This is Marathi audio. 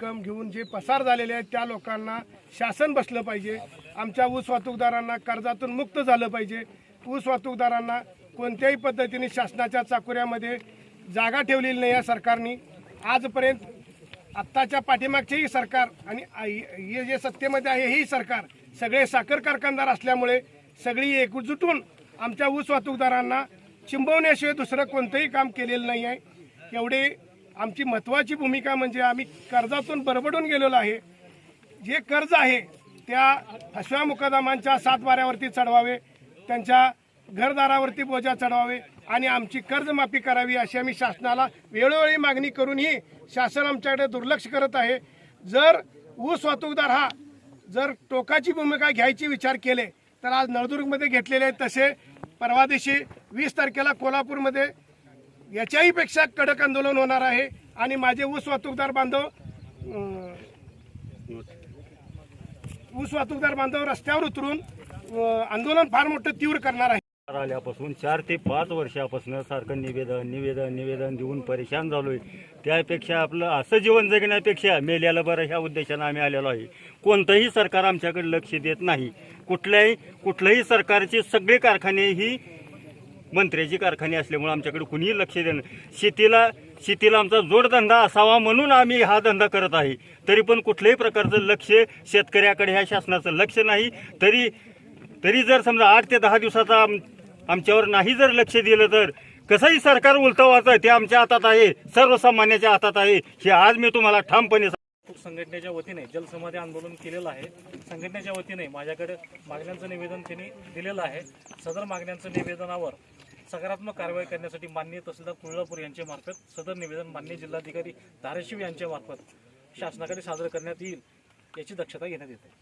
रक्कम घेऊन जे पसार झालेले आहेत त्या लोकांना शासन बसलं पाहिजे. आमच्या ऊस वाहतूकदारांना कर्जातून मुक्त झालं पाहिजे. ऊस वाहतूकदारांना कोणत्याही पद्धतीने शासनाच्या चाकुऱ्यामध्ये जागा ठेवलेली नाही या सरकारने. आजपर्यंत आत्ताच्या पाठीमागचेही सरकार आणि हे जे सत्तेमध्ये आहे हेही सरकार सगळे साखर कारखानदार असल्यामुळे सगळी एकजुटून आमच्या ऊस वाहतूकदारांना चिंबवण्याशिवाय दुसरं कोणतंही काम केलेलं नाही आहे. एवढे आमची महत्त्वाची भूमिका म्हणजे आम्ही कर्जातून बरबडून गेलेलो आहे. जे कर्ज आहे त्या फसव्या मुकदमांच्या सातवाऱ्यावरती चढवावे त्यांच्या घरदारावरती बोजा चढवावे आणि आमची कर्जमाफी करावी अशी आम्ही शासनाला वेळोवेळी मागणी करूनही शासन आमच्याकडे दुर्लक्ष करत आहे. जर ऊस वाहतूकदार हा जर टोकाची भूमिका घ्यायची विचार केले तर आज नळदुर्गमध्ये घेतलेले आहेत तसे परवा दिवशी वीस तारखेला कोल्हापूरमध्ये याच्याही पेक्षा कडक आंदोलन होणार आहे. आणि माझे ऊस वाहतूकदार बांधव ऊस वाहतूकदार बांधव रस्त्यावर उतरून आंदोलन फार मोठं तीव्र करणार आहे. आल्यापासून चार ते पाच वर्षापासून सारखं निवेदन निवेदन निवेदन देऊन परेशान झालोय. त्यापेक्षा आपलं असं जीवन जगण्यापेक्षा मेल्याला बरं ह्या उद्देशानं आम्ही आलेलो आहे. कोणतंही सरकार आमच्याकडे लक्ष देत नाही. कुठल्याही कुठल्याही सरकारचे सगळे कारखाने ही मंत्र्याची कारखाने असल्यामुळे आमच्याकडे कुणीही लक्ष देणं शेतीला शेतीला आमचा जोडधंदा असावा म्हणून आम्ही हा धंदा करत आहे. तरी पण कुठल्याही प्रकारचं लक्ष शेतकऱ्याकडे ह्या शासनाचं लक्ष नाही. तरी तरी जर समजा आठ ते दहा दिवसाचा आम- आमच्यावर नाही जर लक्ष दिलं तर कसंही सरकार उलटवायचं ते आमच्या हातात आहे सर्वसामान्याच्या हातात आहे. हे आज मी तुम्हाला ठामपणे संघटनेच्या वतीने जलसमाधी आंदोलन केलेलं आहे. संघटनेच्या वतीने माझ्याकडे मागण्यांचं निवेदन त्यांनी दिलेलं आहे. सदर मागण्यांचं निवेदनावर सकारात्मक कारवाई करण्यासाठी माननीय तहसीलदार तुळजापूर यांच्या मार्फत सदर निवेदन माननीय जिल्हाधिकारी धाराशिव यांच्या मार्फत शासनाकडे सादर करण्यात येईल याची दक्षता घेण्यात येते